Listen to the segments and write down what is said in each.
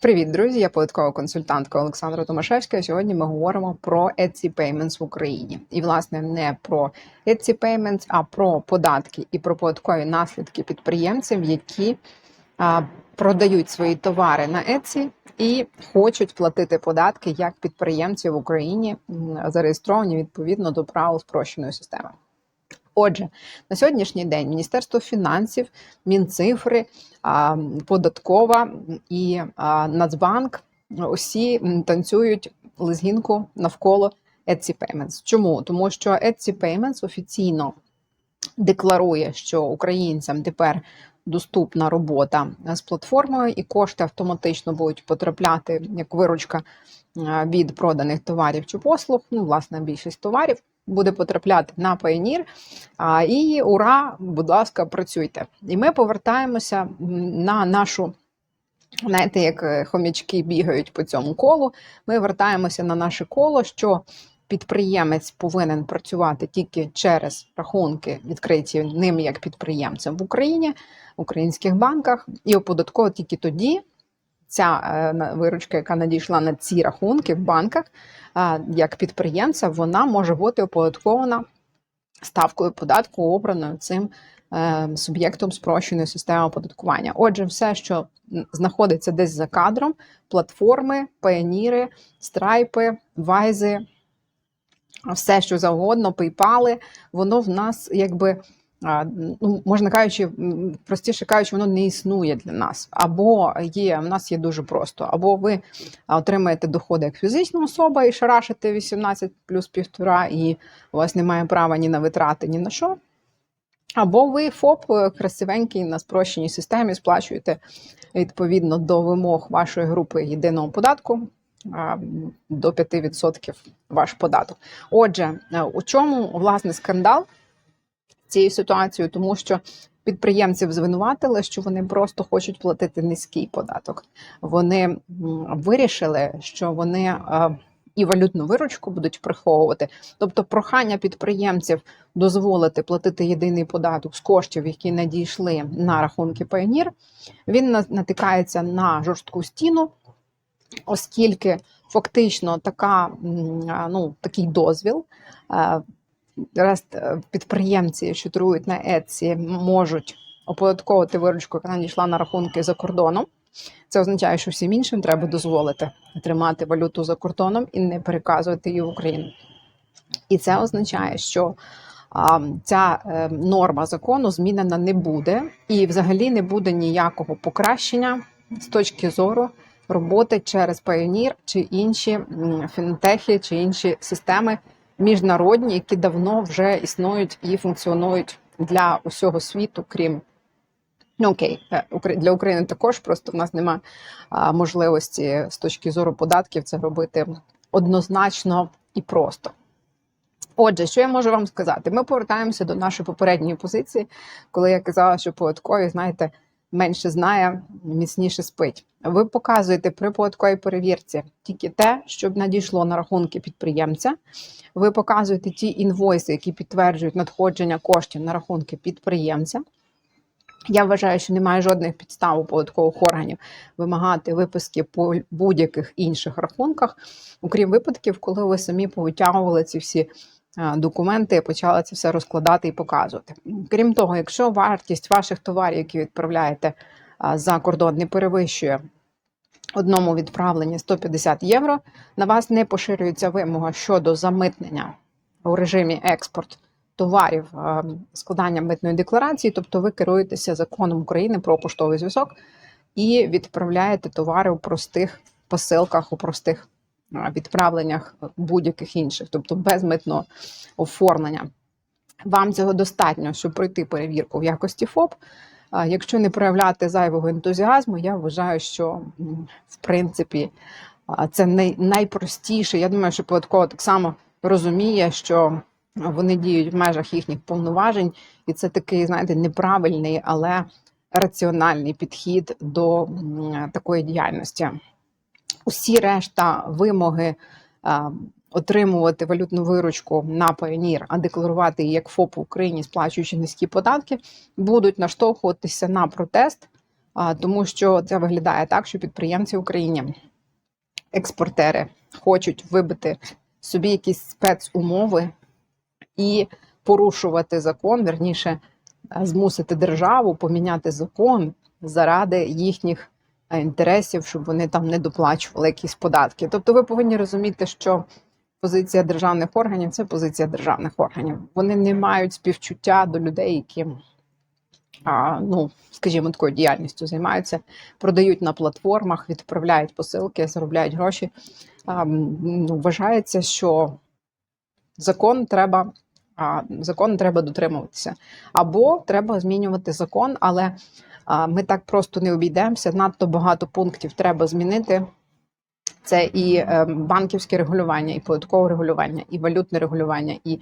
Привіт, друзі! Я податкова консультантка Олександра Томашевська. Сьогодні ми говоримо про Etsy Payments в Україні. І, власне, не про Etsy Payments, а про податки і про податкові наслідки підприємців, які а, продають свої товари на Etsy і хочуть платити податки як підприємці в Україні, зареєстровані відповідно до правил спрощеної системи. Отже, на сьогоднішній день Міністерство фінансів, Мінцифри, податкова і Нацбанк усі танцюють лезгінку навколо Etsy Payments. Чому? Тому що Etsy Payments офіційно декларує, що українцям тепер доступна робота з платформою, і кошти автоматично будуть потрапляти як виручка від проданих товарів чи послуг. Ну, власне, більшість товарів буде потрапляти на Payoneer. А, І ура, будь ласка, працюйте. І ми повертаємося на нашу. Знаєте, як е, хомячки бігають по цьому колу. Ми вертаємося на наше коло, що підприємець повинен працювати тільки через рахунки, відкриті ним як підприємцем в Україні, в українських банках, і оподатково тільки тоді. Ця е, виручка, яка надійшла на ці рахунки в банках, як підприємця, вона може бути оподаткована ставкою податку, обраною цим е, суб'єктом спрощеної системи оподаткування. Отже, все, що знаходиться десь за кадром, платформи, паєніри, страйпи, вайзи, все, що завгодно, пейпали, воно в нас якби. Ну, можна кажучи, простіше кажучи, воно не існує для нас. Або є, в нас є дуже просто, або ви отримаєте доходи як фізична особа і шарашите 18 плюс півтора, і у вас немає права ні на витрати, ні на що. Або ви ФОП е, красивенький на спрощеній системі сплачуєте відповідно до вимог вашої групи єдиного податку до 5% ваш податок. Отже, е, у чому власне скандал цієї ситуації? Тому що підприємців звинуватили, що вони просто хочуть платити низький податок. Вони вирішили, що вони е, і валютну виручку будуть приховувати. Тобто, прохання підприємців дозволити платити єдиний податок з коштів, які надійшли на рахунки Payoneer, він натикається на жорстку стіну, оскільки фактично така, ну, такий дозвіл. Раз е, підприємці, що торгують на Etsy, можуть оподатковувати виручку, яка надійшла на рахунки за кордоном. Це означає, що всім іншим треба дозволити тримати валюту за кордоном і не переказувати її в Україну. І це означає, що а, ця е, норма закону змінена не буде, і взагалі не буде ніякого покращення з точки зору роботи через Payoneer чи інші фінтехи, чи інші системи міжнародні, які давно вже існують і функціонують для усього світу, крім Ну окей, е, для України також просто в нас немає можливості з точки зору податків це робити однозначно і просто. Отже, що я можу вам сказати? Ми повертаємося до нашої попередньої позиції, коли я казала, що податкові, знаєте, менше знає, міцніше спить. Ви показуєте при податковій перевірці тільки те, що надійшло на рахунки підприємця. Ви показуєте ті інвойси, які підтверджують надходження коштів на рахунки підприємця. Я вважаю, що немає жодних підстав у податкових органів вимагати виписки по будь-яких інших рахунках, окрім випадків, коли ви самі повитягували ці всі документи і почали це все розкладати і показувати. Крім того, якщо вартість ваших товарів, які відправляєте е, за кордон, не перевищує одному відправленні 150 євро, на вас не поширюється вимога щодо замитнення у режимі експорт товарів е, складання митної декларації, тобто ви керуєтеся законом України про поштовий зв'язок і відправляєте товари у простих посилках, у простих е, відправленнях будь-яких інших, тобто без митного оформлення. Вам цього достатньо, щоб пройти перевірку в якості ФОП. Якщо не проявляти зайвого ентузіазму, я вважаю, що в принципі це найпростіше. Я думаю, що податкова так само розуміє, що вони діють в межах їхніх повноважень, і це такий, знаєте, неправильний, але раціональний підхід до такої діяльності. Усі решта вимоги а, отримувати валютну виручку на Payoneer, а декларувати її як ФОП в Україні, сплачуючи низькі податки, будуть наштовхуватися на протест тому що це виглядає так, що підприємці в Україні, експортери, хочуть вибити собі якісь спецумови і порушувати закон, верніше е, змусити державу поміняти закон заради їхніх е, інтересів, щоб вони там не доплачували якісь податки. Тобто, ви повинні розуміти, що позиція державних органів це позиція державних органів. Вони не мають співчуття до людей, які а, ну, скажімо, такою діяльністю займаються, продають на платформах, відправляють посилки, заробляють гроші. А, ну, вважається, що закон треба, а, закон треба дотримуватися. Або треба змінювати закон, але ми так просто не обійдемося. Надто багато пунктів треба змінити. Це і е, банківське регулювання, і податкове регулювання, і валютне регулювання, і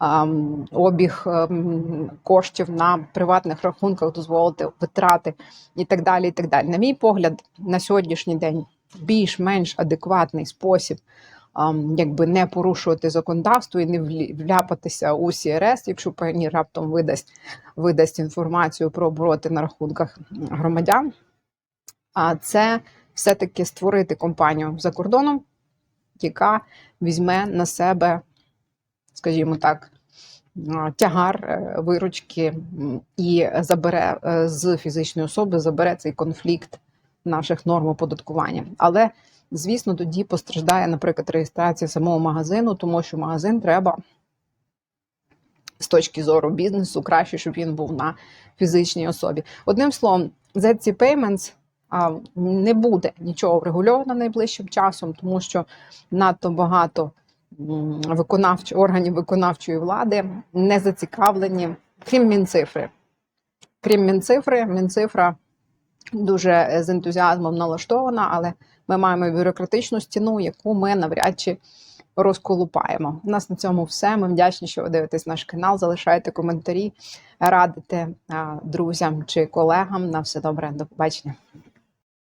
ем, обіг ем, коштів на приватних рахунках, дозволити витрати і так далі. І так далі. На мій погляд, на сьогоднішній день більш-менш адекватний спосіб, ем, якби не порушувати законодавство і не вляпатися у СРС, якщо пані раптом видасть, видасть інформацію про обороти на рахунках громадян. А це все-таки створити компанію за кордоном, яка візьме на себе, скажімо так, тягар е, виручки і забере е, з фізичної особи, забере цей конфлікт наших норм оподаткування. Але, звісно, тоді постраждає, наприклад, реєстрація самого магазину, тому що магазин треба з точки зору бізнесу краще, щоб він був на фізичній особі. Одним словом, ZC Payments не буде нічого врегульовано найближчим часом, тому що надто багато м, виконавч... органів виконавчої влади не зацікавлені, крім Мінцифри. Крім Мінцифри, Мінцифра дуже з ентузіазмом налаштована, але ми маємо бюрократичну стіну, яку ми навряд чи розколупаємо. У нас на цьому все. Ми вдячні, що ви дивитесь наш канал. Залишайте коментарі, радите друзям чи колегам. На все добре, до побачення.